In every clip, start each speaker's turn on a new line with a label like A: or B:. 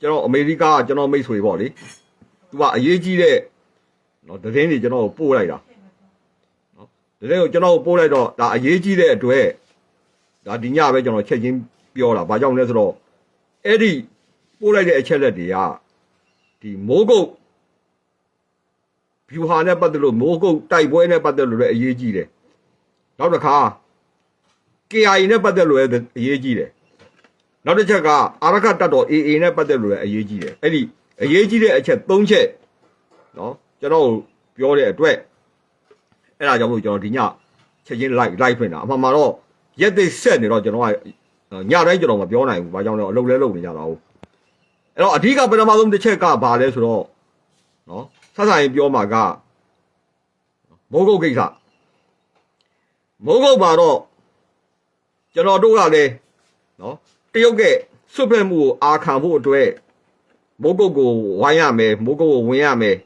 A: ကျွန်တော်အမေရိကကကျွန်တော်မိတ်ဆွေပေါ့လေသူကအရေးကြီးတဲ့နော်သတင်းတွေကျွန်တော်ကိုပို့လိုက်တာနော်သတင်းကိုကျွန်တော်ကိုပို့လိုက်တော့ဒါအရေးကြီးတဲ့အတွက်ဒါဒီညပဲကျွန်တော်ချက်ချင်းပြောတာဘာကြောင့်လဲဆိုတော့အဲ့ဒီပို့လိုက်တဲ့အချက်လက်တွေကဒီမိုးကုတ်ဖြူဟာနဲ့ပတ်သက်လို့မိုးကုတ်တိုက်ပွဲနဲ့ပတ်သက်လို့လည်းအရေးကြီးတယ်နောက်တစ်ခါ KI နဲ့ပတ်သက်လို့လည်းအရေးကြီးတယ် နောက်တစ်ချက်ကအာရခတတ်တော် AA နဲ့ပတ်သက်လို့လည်းအရေးကြီးတယ်အဲ့ဒီအရေးကြီးတဲ့အချက်၃ချက်နော်ကျွန်တော်ပြောတဲ့အတွက်အဲ့ဒါကြောင့်မို့ကျွန်တော်ဒီညချက်ချင်း live live ဖွင့်တာအမှန်မှာတော့ရက်သိဆက်နေတော့ကျွန်တော်ကညတိုင်းကျွန်တော်မပြောနိုင်ဘူးဘာကြောင့်လဲအလုပ်လဲလုပ်နေကြတာဟုတ်အဲ့တော့အဓိကပထမဆုံးတစ်ချက်ကဘာလဲဆိုတော့နော်ဆက်ဆိုင်ပြောမှာကမိုးကုတ်ကိစ္စမိုးကုတ်မှာတော့ကျွန်တော်တို့ကလည်းနော်တ ရုတ်ကစွတ်ဖက်မှုကိုအာခံဖို့အတွက်မိုးကုတ်ကိုဝိုင်းရမယ်မိုးကုတ်ကိုဝင်ရမယ်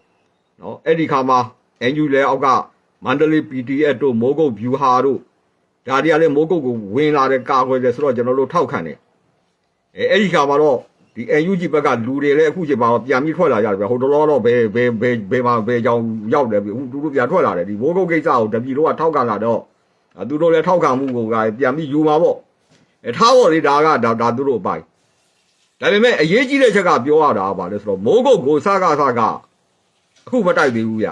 A: နော်အဲ့ဒီခါမှာ NU လဲအောက်ကမန္တလေး PDF တို့မိုးကုတ် view ဟာတို့ဒါတွေကလည်းမိုးကုတ်ကိုဝင်လာတဲ့ကာကွယ်တယ်ဆိုတော့ကျွန်တော်တို့ထောက်ခံတယ်အဲအဲ့ဒီခါမှာတော့ဒီ NUG ဘက်ကလူတွေလည်းအခုချိန်မှာတော့ပြန်ပြီးထွက်လာကြတယ်ဗျဟိုတော်တော်တော့ဘယ်ဘယ်ဘယ်ဘယ်မှာဘယ်ကြောင်ရောက်တယ်ပြီအခုသူတို့ပြန်ထွက်လာတယ်ဒီမိုးကုတ်ကိစ္စကိုတပြည်တော့ထောက်ခံလာတော့အဲသူတို့လည်းထောက်ခံမှုကိုကပြန်ပြီးယူမှာပေါ့ အဲထားဖို့လေဒါကဒါဒါသူတို့အပိုင်ဒါပေမဲ့အရေးကြီးတဲ့ချက်ကပြောရတာကဘာလဲဆိုတော့မိုးကုတ်ကိုစကားစကားအခုမတိုက်သေးဘူးဗျ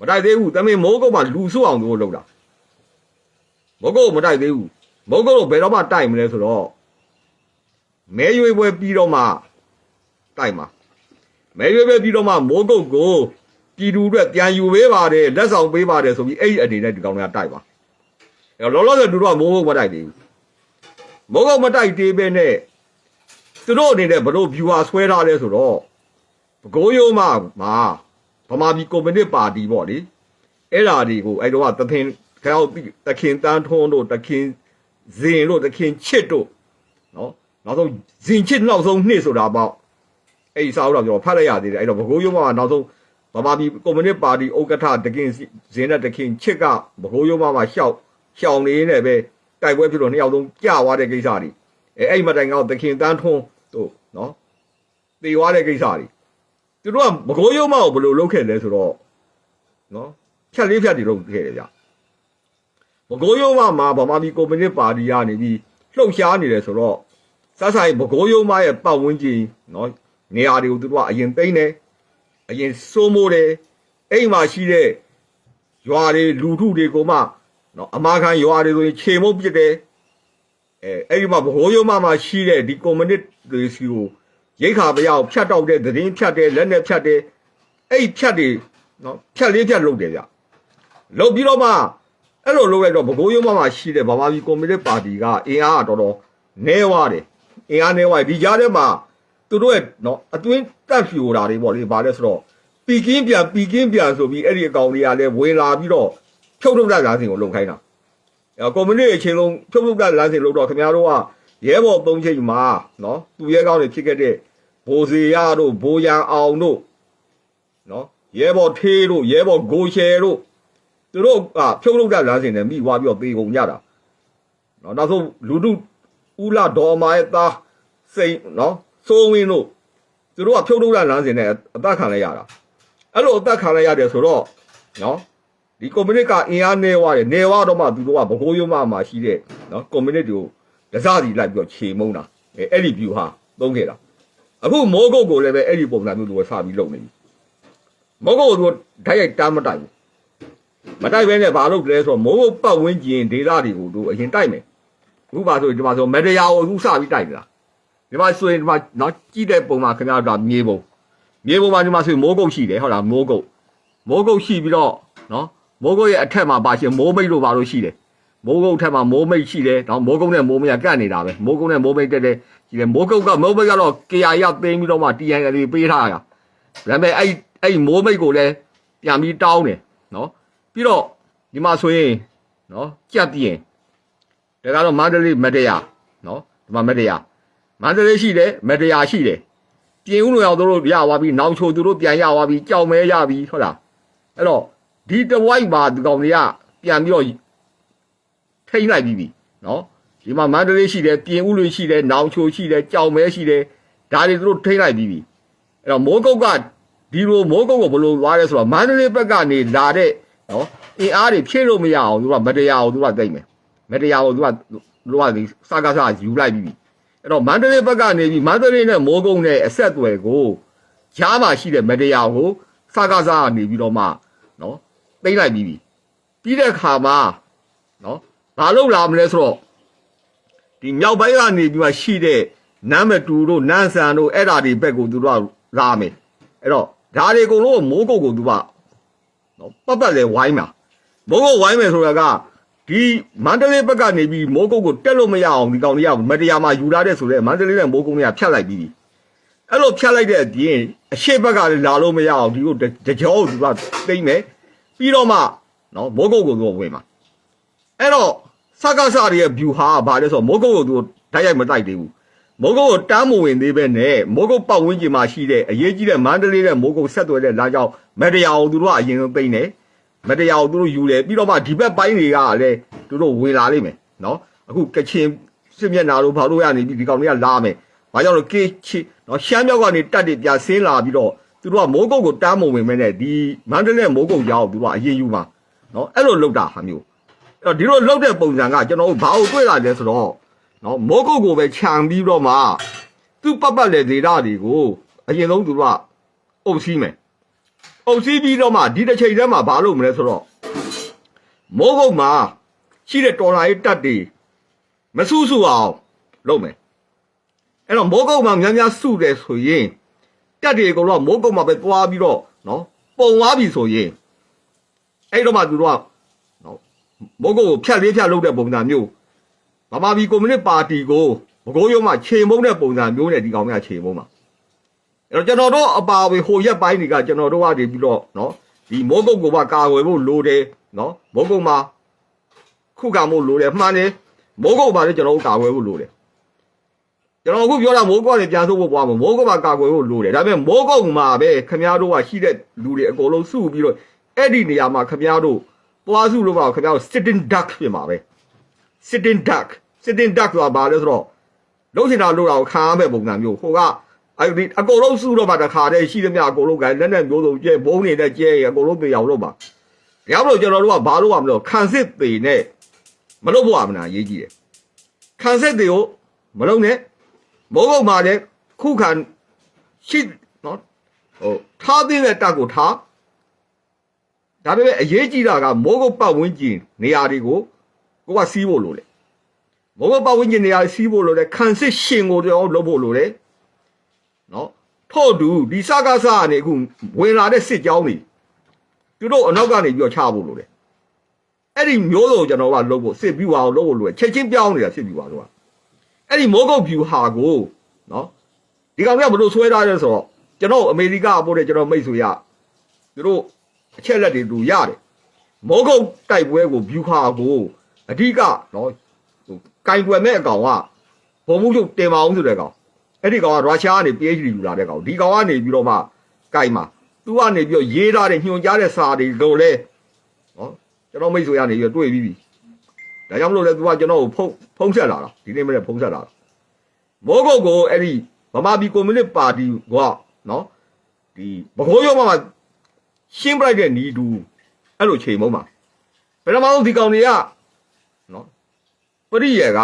A: မတိုက်သေးဘူးတမင်မိုးကုတ်မှာလူစုအောင်သူတို့လုပ်တာမိုးကုတ်ကိုမတိုက်သေးဘူးမိုးကုတ်ကိုဘယ်တော့မှတိုက်မလဲဆိုတော့မဲရွေးပွဲပြီးတော့မှတိုက်မှာမဲရွေးပွဲပြီးတော့မှမိုးကုတ်ကိုပြည်သူအတွက်ပြန်ယူပေးပါတယ်လက်ဆောင်ပေးပါတယ်ဆိုပြီးအဲ့ဒီအနေနဲ့ဒီကောင်တွေကတိုက်ပါအဲတော့လောလောဆယ်သူတို့ကမိုးကုတ်မတိုက်သေးဘူး မိုးကုတ်မတိုက်သေးပဲနဲ့သူတို့အနေနဲ့ဘလို့ viewer ဆွဲထားလဲဆိုတော့ဘကိုးရိုးမမှာဗမာပြည်ကွန်မြူနစ်ပါတီပေါ့လေအဲ့ဓာတွေကိုအဲ့တော့ကသခင်ခေါက်သခင်တန်းထွန်းတို့သခင်ဇင်တို့သခင်ချစ်တို့နော်နောက်ဆုံးဇင်ချစ်နောက်ဆုံးနှစ်ဆိုတာပေါ့အဲ့ဒီစာအုပ်တော့ကျွန်တော်ဖတ်လိုက်ရသေးတယ်အဲ့တော့ဘကိုးရုံးမှာနောက်ဆုံးဗမာပြည်ကွန်မြူနစ်ပါတီဥက္ကဋ္ဌတကင်ဇင်နဲ့တခင်ချစ်ကဘကိုးရုံးမှာရှောက်ရှောင်နေနေပဲ တိုက်ပွဲဖြစ်လို့နှစ်ယောက်ဆုံးကြာသွားတဲ့ကိစ္စတွေအဲအဲ့ဒီမတိုင်ကောင်တခင်တန်းထွန်းတို့နော်တေသွားတဲ့ကိစ္စတွေသူတို့ကဘကိုးရုံးမှာကိုဘယ်လိုလုပ်ခဲ့လဲဆိုတော့နော်ဖြတ်လေးဖြတ်တွေလုပ်ခဲ့တယ်ဗျဘကိုးရုံးမှာမှာဗမာပြည်ကွန်မြူနစ်ပါတီကနေပြီးလှုပ်ရှားနေတယ်ဆိုတော့စဆိုင်ဘကိုးရုံးမရဲ့ပတ်ဝန်းကျင်နော်နေရာတွေကိုသူတို့ကအရင်သိမ်းတယ်အရင်စိုးမိုးတယ်အိမ်မှာရှိတဲ့ရွာတွေလူထုတွေကိုမှ နော်အမာခံရွာတွေဆိုရင်ခြေမုပ်ပစ်တယ်အဲအဲ့ဒီမှာဘကိုးရုံးမမှာရှိတဲ့ဒီကွန်မြူနစ်တွေစီကိုရိတ်ခါပရောက်ဖြတ်တောက်တဲ့သတင်းဖြတ်တယ်လက်နဲ့ဖြတ်တယ်အဲ့ဒီဖြတ်တွေနော်ဖြတ်လေးဖြတ်လုပ်တယ်ဗျလုပ်ပြီးတော့မှအဲ့လိုလုပ်လိုက်တော့ဘကိုးရုံးမမှာရှိတဲ့ဗမာပြည်ကွန်မြူနစ်ပါတီကအင်အားကတော်တော်နဲဝါတယ်အင်အားနေဝိုင်ဒီကြားထဲမှာသူတို့ရဲ့နော်အတွင်းတက်ဖြူတာတွေပေါ့လေဗာလဲဆိုတော့ပီကင်းပြန်ပီကင်းပြန်ဆိုပြီးအဲ့ဒီအကောင်တွေကလည်းဝင်လာပြီးတော့ ဖြုတ်ထုတ်တဲ့လမ်းစဉ်ကိုလုံခိုင်းတာအဲကွန်မြူနတီအချင်းလုံးဖြုတ်ထုတ်တဲ့လမ်းစဉ်လို့တော့ခင်ဗျားတို့ကရဲဘော်သုံးချိန်မှာနော်သူရဲကောင်းတွေဖြစ်ခဲ့တဲ့ဘိုးစီရတို့ဘိုးရန်အောင်တို့နော်ရဲဘော်ထေးတို့ရဲဘော်ဂိုရှယ်တို့သူတို့ကဖြုတ်ထုတ်တဲ့လမ်းစဉ်နဲ့မိသွားပြီးတော့ပေကုန်ကြတာနော်နောက်ဆုံးလူတို့ဦးလာဒေါ်မာရဲ့သားစိန်နော်စိုးဝင်းတို့သူတို့ကဖြုတ်ထုတ်လာလမ်းစဉ်နဲ့အသက်ခံလိုက်ရတာအဲ့လိုအသက်ခံလိုက်ရတယ်ဆိုတော့နော် ဒီကွန်မြူနတီကအင်အားနေွားတယ်နေွားတော့မှသူတို့ကဘကိုးရုံးမမှာရှိတဲ့နော်ကွန်မြူနတီကိုဒစစီလိုက်ပြီးတော့ခြေမုံတာအဲအဲ့ဒီ view ဟာသုံးခဲ့တာအခုမိုးကုတ်ကိုလည်းပဲအဲ့ဒီပုံစံမျိုးသူကစပြီးလုပ်နေပြီမိုးကုတ်ကိုသူဓာတ်ရိုက်တမ်းမတိုင်ဘူးမတိုက်ဘဲနဲ့ဘာလုပ်လဲဆိုတော့မိုးကုတ်ပတ်ဝန်းကျင်ဒေသတွေကိုသူအရင်တိုက်မယ်အခုပါဆိုဒီမှာဆိုမက်ဒရာကိုအခုစပြီးတိုက်နေတာဒီမှာဆိုရင်ဒီမှာနောက်ကြည့်တဲ့ပုံမှာခင်ဗျားတို့ကမြေပုံမြေပုံမှာဒီမှာဆိုရင်မိုးကုတ်ရှိတယ်ဟုတ်လားမိုးကုတ်မိုးကုတ်ရှိပြီးတော့နော် မိုးကုတ်ရဲ့အထက်မှာပါရှင်မိုးမိတ်လို့ပါလို့ရှိတယ်မိုးကုတ်အထက်မှာမိုးမိတ်ရှိတယ်တော့မိုးကုတ်နဲ့မိုးမိတ်ကကန့်နေတာပဲမိုးကုတ်နဲ့မိုးမိတ်တက်တယ်ရှိတယ်မိုးကုတ်ကမိုးမိတ်ကတော့ KR ရသိမ်းပြီးတော့မှ TNL ပေးထားတာဒါပေမဲ့အဲ့အဲ့မိုးမိတ်ကိုလည်းပြန်ပြီးတောင်းတယ်နော်ပြီးတော့ဒီမှာဆိုရင်နော်ကြက်ပြင်းဒါကတော့မန္တလေးမတရားနော်ဒီမှာမတရားမန္တလေးရှိတယ်မတရားရှိတယ်ပြင်ဦးလိုရောက်တို့ရသွားပြီးနောက်ချိုသူတို့ပြန်ရသွားပြီးကြောက်မဲရပြီးဟုတ်လားအဲ့တော့ ဒီတဝိုက်မှာဒီကောင်တွေကပြန်ပြီးတော့ထိမ့်လိုက်ပြီးပြီနော်ဒီမှာမန္တလေးရှိတယ်ပြင်ဦးလိုရှိတယ်နောင်ချိုရှိတယ်ကြောက်မဲရှိတယ်ဒါတွေသူတို့ထိလိုက်ပြီးပြီအဲ့တော့မိုးကုတ်ကဒီလိုမိုးကုတ်ကိုဘယ်လိုသွားလဲဆိုတော့မန္တလေးဘက်ကနေလာတဲ့နော်အင်အားတွေဖြည့်လို့မရအောင်သူကမတရားအောင်သူကသိမ့်မယ်မတရားအောင်သူကသူကဒီစကားစားယူလိုက်ပြီးပြီအဲ့တော့မန္တလေးဘက်ကနေပြီးမန္တလေးနဲ့မိုးကုတ်နဲ့အဆက်အသွယ်ကိုကြားမှာရှိတဲ့မတရားကိုစကားစားကနေပြီးတော့မှနော် သိမ့်လိုက်ပြီးပြီပြီးတဲ့ခါမှာနော်ဘာလို့လာမလဲဆိုတော့ဒီမြောက်ပိုင်းကနေပြီးမှရှိတဲ့နမ်းမတူတို့နန်းဆန်တို့အဲ့ဓာတွေဘက်ကိုသူတို့ကလာမယ်အဲ့တော့ဓာတွေအကုန်လုံးမိုးကုတ်ကိုသူကနော်ပတ်ပတ်လဲဝိုင်းမှာမိုးကုတ်ဝိုင်းမယ်ဆိုတာကဒီမန္တလေးဘက်ကနေပြီးမိုးကုတ်ကိုတက်လို့မရအောင်ဒီကောင်တွေကမတရားမှယူလာတဲ့ဆိုလဲမန္တလေးနဲ့မိုးကုတ်တွေကဖြတ်လိုက်ပြီးပြီအဲ့လိုဖြတ်လိုက်တဲ့အပြင်အရှိဘက်ကလည်းလာလို့မရအောင်ဒီကိုတကြောကိုသူကသိမ့်မယ် ပြီးတော့မှနော်မိုးကုတ်ကိုသူကဝင်မှာအဲ့တော့စကားစတွေရဲ့ view ဟာဘာလဲဆိုတော့မိုးကုတ်ကိုသူဓာတ်ရိုက်မတိုက်သေးဘူးမိုးကုတ်ကိုတမ်းမဝင်သေးပဲနဲ့မိုးကုတ်ပတ်ဝန်းကျင်မှာရှိတဲ့အရေးကြီးတဲ့မန္တလေးနဲ့မိုးကုတ်ဆက်သွယ်တဲ့လမ်းကြောင်းမတရားအောင်သူတို့ကအရင်ဆုံးသိမ့်တယ်မတရားအောင်သူတို့ယူတယ်ပြီးတော့မှဒီဘက်ပိုင်းတွေကလည်းသူတို့ဝင်လာလိမ့်မယ်နော်အခုကချင်စစ်မျက်နှာတို့ဘာလို့ရနေပြီဒီကောင်တွေကလာမယ်ဘာကြောင့်လဲကေချီနော်ရှမ်းမြောက်ကနေတက်တွေပြဆင်းလာပြီးတော့ သူတို့ကမိုးကုတ်ကိုတမ်းမဝင်မဲနဲ့ဒီမန္တလေးနဲ့မိုးကုတ်ရောက်သူတို့ကအရင်ယူမှာနော်အဲ့လိုလုပ်တာဟာမျိုးအဲ့တော့ဒီလိုလောက်တဲ့ပုံစံကကျွန်တော်တို့ဘာလို့တွေ့လာလဲဆိုတော့နော်မိုးကုတ်ကိုပဲခြံပြီးတော့မှသူ့ပတ်ပတ်လေဒေတာတွေကိုအရင်ဆုံးသူတို့ကအုပ်စီးမယ်အုပ်စီးပြီးတော့မှဒီတစ်ချိန်တည်းမှာဘာလို့မလဲဆိုတော့မိုးကုတ်မှာရှိတဲ့တော်လာရေးတက်တွေမဆူဆူအောင်လုပ်မယ်အဲ့တော့မိုးကုတ်မှာများများစုတယ်ဆိုရင် တက်တွေအကုန်လုံးမိုးကုတ်မှာပဲသွားပြီးတော့နော်ပုံသွားပြီဆိုရင်အဲ့တော့မှသူတို့ကမိုးကုတ်ကိုဖြတ်လေးဖြတ်လုပ်တဲ့ပုံစံမျိုးဗမာပြည်ကွန်မြူနစ်ပါတီကိုဘကိုးရုံးမှာခြေမုံတဲ့ပုံစံမျိုးနဲ့ဒီကောင်ကခြေမုံမှာအဲ့တော့ကျွန်တော်တို့အပါအဝင်ဟိုရက်ပိုင်းတွေကကျွန်တော်တို့ကနေပြီးတော့နော်ဒီမိုးကုတ်ကိုပါကာကွယ်ဖို့လိုတယ်နော်မိုးကုတ်မှာခုခံဖို့လိုတယ်မှန်တယ်မိုးကုတ်ပါလည်းကျွန်တော်တို့ကာကွယ်ဖို့လိုတယ် ကျွန်တော်အခုပြောတာမိုးကုတ်ကနေပြန်ဆုပ်ဖို့ပွားမှာမိုးကုတ်မှာကာကွယ်ဖို့လိုတယ်ဒါပေမဲ့မိုးကုတ်မှာပဲခမည်းတော်ကရှိတဲ့လူတွေအကုန်လုံးစုပြီးတော့အဲ့ဒီနေရာမှာခမည်းတော်သွားစုလို့ပါခင်ဗျားတို့ sitting duck ပြင်ပါပဲ sitting duck sitting duck ဆိုတာဘာလဲဆိုတော့လုံးချင်တာလို့တာကိုခံရမဲ့ပုံစံမျိုးဟိုကအဲ့ဒီအကုန်လုံးစုတော့မှတခါတည်းရှိသမျှအကုန်လုံးကလက်နဲ့မျိုးစုံကျဲဘုံနေတဲ့ကျဲရအကုန်လုံးပြေအောင်လုပ်ပါတရားမလို့ကျွန်တော်တို့ကဘာလို့ရမလို့ခံစစ်ပေနဲ့မလုပ်ဖို့အမနာရေးကြည့်တယ်ခံစစ်တွေကိုမလုပ်နဲ့ မိုးကုတ်မှာလည်းခုခံရှိနော်ဟိုထားသေးတဲ့တက်ကိုထားဒါပေမဲ့အရေးကြီးတာကမိုးကုတ်ပတ်ဝန်းကျင်နေရာတွေကိုကိုကစီးဖို့လိုတယ်မိုးကုတ်ပတ်ဝန်းကျင်နေရာစီးဖို့လိုတယ်ခံစစ်ရှင်ကိုတော့လုပ်ဖို့လိုတယ်နော်ထို့တူဒီစကားစားကနေအခုဝင်လာတဲ့စစ်ကြောင်းတွေသူတို့အနောက်ကနေပြီးတော့ချဖို့လိုတယ်အဲ့ဒီမျိုးစုံကျွန်တော်ကလုပ်ဖို့စစ်ပြီးအောင်လုပ်ဖို့လိုတယ်ချက်ချင်းပြောင်းနေတာစစ်ပြီးပါတော့ အဲ့ဒီမိုးကုတ်ဖြူဟာကိုနော်ဒီကောင်ကဘလို့ဆွဲထားလဲဆိုတော့ကျွန်တော်အမေရိကပို့တဲ့ကျွန်တော်မိတ်ဆွေရသူတို့အချက်လက်တွေတူရတယ်မောကုတ်တိုက်ပွဲကိုဗျူခါကိုအဓိကနော်ဟိုကင်ွယ်မဲ့အကောင်ကဘုံမှုချုပ်တင်ပါအောင်ဆိုတဲ့ကောင်အဲ့ဒီကောင်ကရုရှားကနေ PhD ယူလာတဲ့ကောင်ဒီကောင်ကနေပြီးတော့မှကင်မှာသူကနေပြီးတော့ရေးထားတဲ့ညွှန်ကြားတဲ့စာတွေလို့လဲနော်ကျွန်တော်မိတ်ဆွေကနေပြီးတော့တွေ့ပြီးပြီ ဒါကြောင့်မလို့လဲသူကကျွန်တော်ကိုဖုံးဖုံးဆက်လာတာဒီနေ့မနေ့ဖုံးဆက်လာတာမောကုတ်ကိုအဲ့ဒီဗမာပြည်ကွန်မြူနစ်ပါတီကနော်ဒီဘကိုးရုံးမှာရှင်းပလိုက်တဲ့နီးတူအဲ့လိုချိန်မုံးပါပထမဆုံးဒီကောင်တွေကနော်ပရိယေက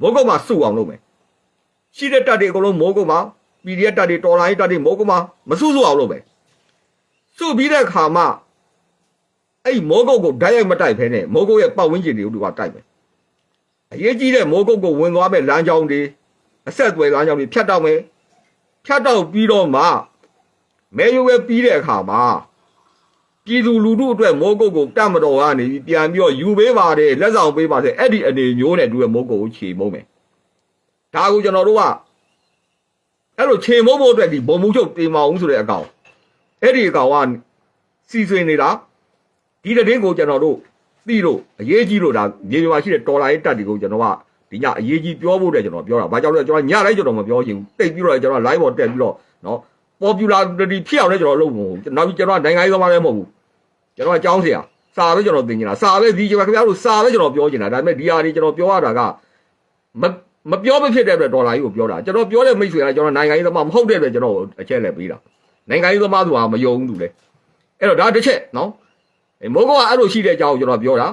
A: မိုးကုတ်မှာစုအောင်လုပ်မယ်ရှိတဲ့တက်တွေအကုန်လုံးမိုးကုတ်မှာ PDF တက်တွေတော်လိုင်းတက်တွေမိုးကုတ်မှာမစုစုအောင်လုပ်မယ်စုပြီးတဲ့အခါမှာ အဲ့မိုးကုတ်ကိုဓာတ်ရိုက်မတိုက်ဖဲနဲ့မိုးကုတ်ရဲ့ပတ်ဝန်းကျင်တွေကိုသူကတိုက်မယ်အရေးကြီးတဲ့မိုးကုတ်ကိုဝင်သွားမဲ့လမ်းကြောင်းတွေအဆက်အသွယ်လမ်းကြောင်းတွေဖြတ်တောက်မယ်ဖြတ်တောက်ပြီးတော့မှမဲရွယ်ပြီးတဲ့အခါမှာပြည်သူလူထုအတွက်မိုးကုတ်ကိုတတ်မတော်ကနေပြီးပြန်ပြီးတော့ယူပေးပါတယ်လက်ဆောင်ပေးပါတယ်အဲ့ဒီအနေမျိုးနဲ့တူရဲ့မိုးကုတ်ကိုခြေမုံမယ်ဒါကိုကျွန်တော်တို့ကအဲ့လိုခြေမုံဖို့အတွက်ဒီဘုံမှုချုပ်တင်မအောင်ဆိုတဲ့အကောင်အဲ့ဒီအကောင်ကစီဆွေနေတာ ဒီတဲ့င်းကိုကျွန်တော်တို့သိလို့အရေးကြီးလို့ဒါမြေပြင်မှာရှိတဲ့တော်လာရေးတက်တွေကိုကျွန်တော်ကဒီညအရေးကြီးပြောဖို့တဲ့ကျွန်တော်ပြောတာဘာကြောင့်လဲကျွန်တော်ညလိုက်ကျွန်တော်မပြောချင်ဘူးတိတ်ပြီးတော့ကျွန်တော် live ပေါ်တက်ပြီးတော့နော် popularity ဖြစ်အောင်လည်းကျွန်တော်လုပ်ဖို့နောက်ပြီးကျွန်တော်နိုင်ငံရေးသမားလည်းမဟုတ်ဘူးကျွန်တော်အကြောင်းဆရာစာပဲကျွန်တော်သင်ချင်တာစာပဲဒီကျွန်တော်ခင်ဗျားတို့စာပဲကျွန်တော်ပြောချင်တာဒါပေမဲ့ဒီဟာတွေကျွန်တော်ပြောရတာကမမပြောမဖြစ်တဲ့အတွက်ဒေါ်လာကြီးကိုပြောတာကျွန်တော်ပြောတဲ့မိတ်ဆွေကကျွန်တော်နိုင်ငံရေးသမားမဟုတ်တဲ့အတွက်ကျွန်တော်အချက်လဲပေးတာနိုင်ငံရေးသမားသူကမယုံဘူးသူလဲအဲ့တော့ဒါတစ်ချက်နော် မိုးကောကအဲ့လိုရှိတဲ့အကြောင်းကိုကျွန်တော်ပြောတာ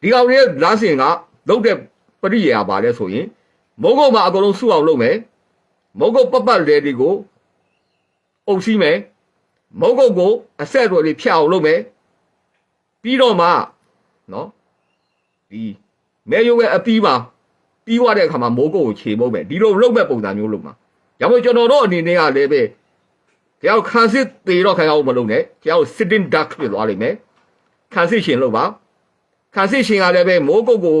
A: ဒီကောင်တွေလမ်းစဉ်ကလုတ်တဲ့ပရိယာပါလဲဆိုရင်မိုးကောမှာအကုန်လုံးစုအောင်လုပ်မယ်မိုးကောပတ်ပတ်လေတွေကိုအုပ်စီးမယ်မိုးကောကိုအဆက်အသွယ်တွေဖျက်အောင်လုပ်မယ်ပြီးတော့မှနော်ဒီမဲယုံရဲ့အပီးမှာပြီးသွားတဲ့အခါမှာမိုးကုတ်ကိုခြေမုပ်မယ်ဒီလိုလုပ်မဲ့ပုံစံမျိုးလုပ်မှာဒါပေမဲ့ကျွန်တော်တို့အနေနဲ့ကလည်းပဲတရားခန်းစစ်သေးတော့ခိုင်အောင်မလုပ်နဲ့တရား sitting duck ဖြစ်သွားလိမ့်မယ် ခံစစ်ရှင်လို့ပါခံစစ်ရှင်ကလည်းပဲမိုးကုတ်ကို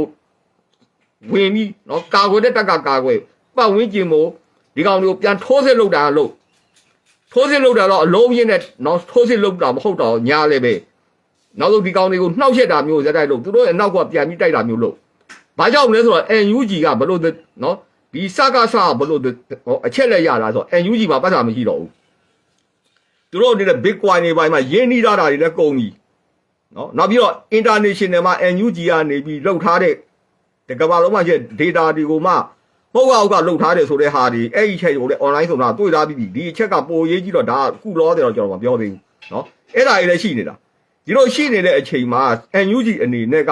A: ဝင်ပြီးနော်ကာကွယ်တဲ့တက်ကကာကွယ်ပတ်ဝန်းကျင်ကိုဒီကောင်တွေကိုပြန်ထိုးစစ်လုပ်တာလို့ထိုးစစ်လုပ်တာတော့အလုံးရင်းနဲ့နော်ထိုးစစ်လုပ်တာမဟုတ်တော့ညာလည်းပဲနောက်ဆုံးဒီကောင်တွေကိုနှောက်ရက်တာမျိုးဇက်တိုက်လို့သူတို့ရဲ့နောက်ကပြန်ပြီးတိုက်တာမျိုးလို့ဘာကြောင့်လဲဆိုတော့ NUG ကဘလို့နော်ဒီစကားစဘလို့အချက်လက်ရတာဆိုတော့ NUG မှာပတ်စာမရှိတော့ဘူးသူတို့အနေနဲ့ Bitcoin တွေပိုင်းမှာရင်းနှီးရတာတွေလည်းကုန်ပြီ နော်နောက်ပြီးတော့ international မှာ NUG ကနေပြီးလှုပ်ထားတဲ့တကဘာလုံးမှာရဲ့ data တွေကိုမှပုတ်အောက်ကလှုပ်ထားတယ်ဆိုတဲ့ဟာတွေအဲ့ဒီချက်ကိုလည်း online ဆိုတာတွေ့ထားပြီးပြီဒီအချက်ကပိုရေးကြည့်တော့ဒါကုလောတယ်တော့ကျွန်တော်မပြောသေးဘူးနော်အဲ့ဒါတွေလည်းရှိနေတာဒီလိုရှိနေတဲ့အချိန်မှာ NUG အနေနဲ့က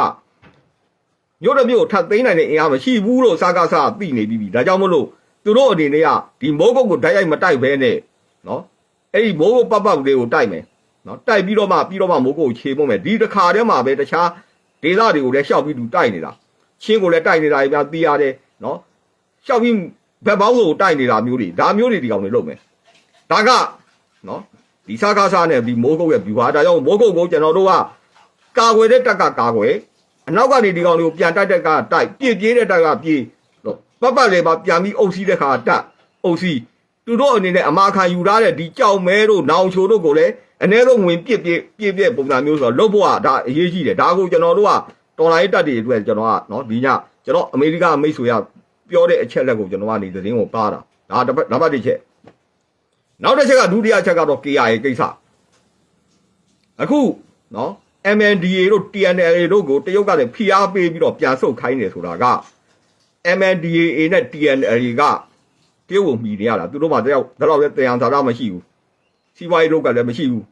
A: မြို့တစ်မြို့ထပ်သိမ်းနိုင်တဲ့အင်အားမရှိဘူးလို့စကားစားသိနေပြီးပြီဒါကြောင့်မလို့သူတို့အနေနဲ့ကဒီမိုးကုတ်ကိုဓာတ်ရိုက်မတိုက်ဘဲနဲ့နော်အဲ့ဒီမိုးကုတ်ပတ်ပတ်လေးကိုတိုက်မယ် နော်တိုက်ပြီးတော့မှပြီးတော့မှမိုးကုတ်ကိုခြေမုံမယ်ဒီတစ်ခါတည်းမှာပဲတခြားဒေသတွေကိုလည်းရှောက်ပြီးသူတိုက်နေတာချင်းကိုလည်းတိုက်နေတာကြီးများသိရတယ်နော်ရှောက်ပြီးဘက်ပေါင်းစုံကိုတိုက်နေတာမျိုးတွေဒါမျိုးတွေဒီကောင်တွေလုပ်မယ်ဒါကနော်ဒီစကားစားနဲ့ဒီမိုးကုတ်ရဲ့ view ဟာဒါကြောင့်မိုးကုတ်ကိုကျွန်တော်တို့ကကာကွယ်တဲ့တက်ကကာကွယ်အနောက်ကနေဒီကောင်တွေကိုပြန်တိုက်တက်ကတိုက်ပြည့်ပြေးတဲ့တက်ကပြေးတော့ပတ်ပတ်လေးပါပြန်ပြီးအုပ်စီးတဲ့ခါတက်အုပ်စီးသူတို့အနေနဲ့အမာခံယူထားတဲ့ဒီကြောက်မဲတို့နောင်ချိုတို့ကိုလည်း အ ਨੇ ဆုံးဝင်ပြစ်ပြစ်ပြစ်ပြစ်ပုံစံမျိုးဆိုတော့လုတ်ဖို့ကဒါအရေးကြီးတယ်ဒါကိုကျွန်တော်တို့ကတော်လိုင်းတက်တွေအတွက်ကျွန်တော်ကနော်ဒီညကျွန်တော်အမေရိကမိတ်ဆွေကပြောတဲ့အချက်လက်ကိုကျွန်တော်ကနေသတင်းကိုပါတာဒါတစ်ပတ်တစ်ပတ်တစ်ချက်နောက်တစ်ချက်ကဒုတိယချက်ကတော့ KIA ကိစ္စအခုနော် MNDA တို့ TNLA တို့ကိုတရုတ်ကလည်းဖိအားပေးပြီးတော့ပြန်ဆုတ်ခိုင်းနေဆိုတာက MNDAA နဲ့ TNLA ကတရုတ်ကိုမှီနေရတာသူတို့မှတယောက်ဒါတော့လည်းတရားသာရမရှိဘူးစီးပွားရေးတို့ကလည်းမရှိဘူး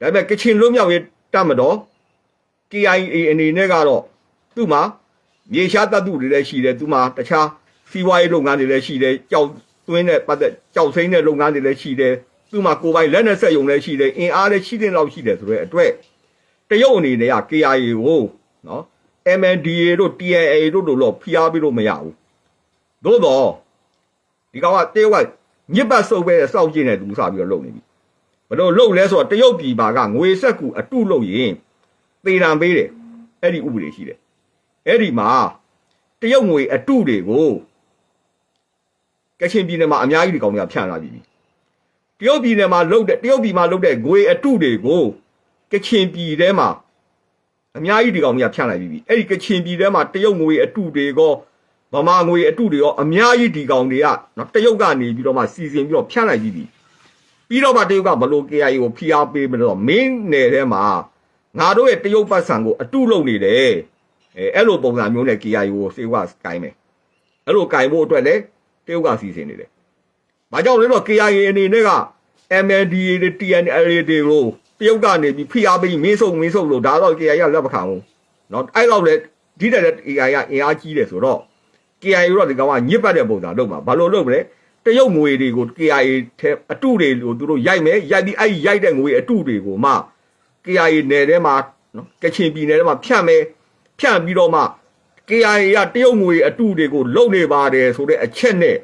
A: ဒါပေမဲ့ကချင်လွတ်မြောက်ရေးတတ်မတော် KIA အနေနဲ့ကတော့သူ့မှာမြေရှားတပ်သူတွေလည်းရှိတယ်သူ့မှာတခြားစီးပွားရေးလုပ်ငန်းတွေလည်းရှိတယ်ကြောက်သွင်းတဲ့ပတ်သက်ကြောက်စိမ့်တဲ့လုပ်ငန်းတွေလည်းရှိတယ်သူ့မှာကိုယ်ပိုင်လက်နဲ့ဆက်ယုံလည်းရှိတယ်အင်အားလည်းရှိတဲ့လောက်ရှိတယ်ဆိုတော့အတွက်တရုတ်အနေနဲ့က KIA ကိုနော် MNDA တို့ TNA တို့တို့တော့ဖိအားပေးလို့မရဘူးသို့တော့ဒီကောင်ကတရုတ်ကညစ်ပတ်စုပ်ပဲစောက်ကျင်းတဲ့သူစပြီးတော့လုပ်နေပြီ ဘယ်လိုလုပ်လဲဆိုတော့တရုတ်ပြည်ပါကငွေဆက်ကူအတုလုပ်ရင်သေတံပေးတယ်အဲ့ဒီဥပဒေရှိတယ်အဲ့ဒီမှာတရုတ်ငွေအတုတွေကိုကချင်ပြည်နယ်မှာအများကြီးဒီကောင်တွေကဖြန့်လာပြီတရုတ်ပြည်နယ်မှာလုပ်တဲ့တရုတ်ပြည်မှာလုပ်တဲ့ငွေအတုတွေကိုကချင်ပြည်ထဲမှာအများကြီးဒီကောင်ကြီးဖြန့်လိုက်ပြီးပြီအဲ့ဒီကချင်ပြည်ထဲမှာတရုတ်ငွေအတုတွေကောဗမာငွေအတုတွေရောအများကြီးဒီကောင်တွေကနော်တရုတ်ကနေပြီးတော့မှစီစဉ်ပြီးတော့ဖြန့်လိုက်ပြီးပြီ ပြီးတော့မှတရုတ်ကဘလို့ KIA ကိုဖိအားပေးမလို့မင်းနယ်ထဲမှာငါတို့ရဲ့တရုတ်ပတ်စံကိုအတုလုပ်နေတယ်အဲအဲ့လိုပုံစံမျိုးနဲ့ KIA ကိုစေဝါကိုင်းမယ်အဲ့လိုကိုင်းဖို့အတွက်လည်းတရုတ်ကစီစဉ်နေတယ်။ဘာကြောင့်လဲတော့ KIA အနေနဲ့က MNDA တွေ TNLA တွေကိုတရုတ်ကနေပြီးဖိအားပေးမင်းဆုံမင်းဆုံလို့ဒါတော့ KIA ကလက်မခံဘူး။နော်အဲ့လောက်လဲဒီတက်တဲ့ AI ကအင်အားကြီးတယ်ဆိုတော့ KIA ရောဒီကောင်ကညစ်ပတ်တဲ့ပုံစံလုပ်မှာဘာလို့လုပ်မလဲ။ တရုတ်ငွေတွေကို KIA ထဲအတုတွေကိုသူတို့ရိုက်မယ်ရိုက်ပြီးအဲ့ရိုက်တဲ့ငွေအတုတွေကိုမှ KIA နယ်ထဲမှာနော်ကချင်ပြည်နယ်ထဲမှာဖြန့်မယ်ဖြန့်ပြီးတော့မှ KIA ကတရုတ်ငွေအတုတွေကိုလုံနေပါတယ်ဆိုတဲ့အချက်နဲ့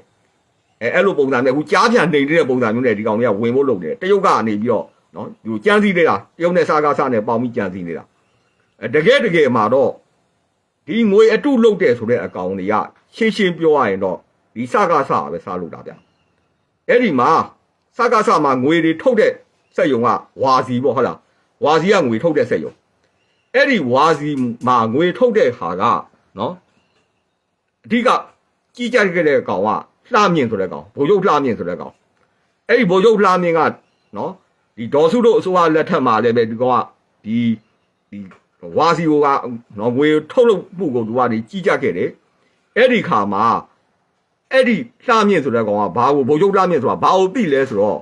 A: အဲအဲ့လိုပုံစံနဲ့အခုကြားပြန်နေနေတဲ့ပုံစံမျိုးနဲ့ဒီကောင်တွေကဝင်ဖို့လုပ်တယ်တရုတ်ကနေပြီးတော့နော်ဒီကြမ်းစည်းနေတာတရုတ်နဲ့စားကားစားနဲ့ပေါင်ပြီးကြမ်းစည်းနေတာအဲတကယ်တကယ်မှာတော့ဒီငွေအတုလုတ်တယ်ဆိုတဲ့အကောင်တွေကရှင်းရှင်းပြောရရင်တော့ ဒီစားကားစားပဲစားလို့တာဗျအဲ့ဒီမှာစားကားစားမှာငွေတွေထုတ်တဲ့စက်ယုံကဝါစီပေါ့ဟုတ်လားဝါစီကငွေထုတ်တဲ့စက်ယုံအဲ့ဒီဝါစီမှာငွေထုတ်တဲ့ဟာကနော်အဓိကကြီးကြပ်ခဲ့တဲ့ကောင်ကလှမြင့်ဆိုတဲ့ကောင်ဘိုလ်ချုပ်လှမြင့်ဆိုတဲ့ကောင်အဲ့ဒီဘိုလ်ချုပ်လှမြင့်ကနော်ဒီဒေါ်စုတို့အစိုးရလက်ထက်မှာလည်းပဲဒီကောင်ကဒီဒီဝါစီကိုကနော်ငွေထုတ်လုပ်မှုကိုသူကဒီကြီးကြပ်ခဲ့တယ်အဲ့ဒီခါမှာ အဲ့ဒီလှမြင့်ဆိုတဲ့ကောင်ကဘာကိုဘုံရုပ်လှမြင့်ဆိုတာဘာကိုသိလဲဆိုတော့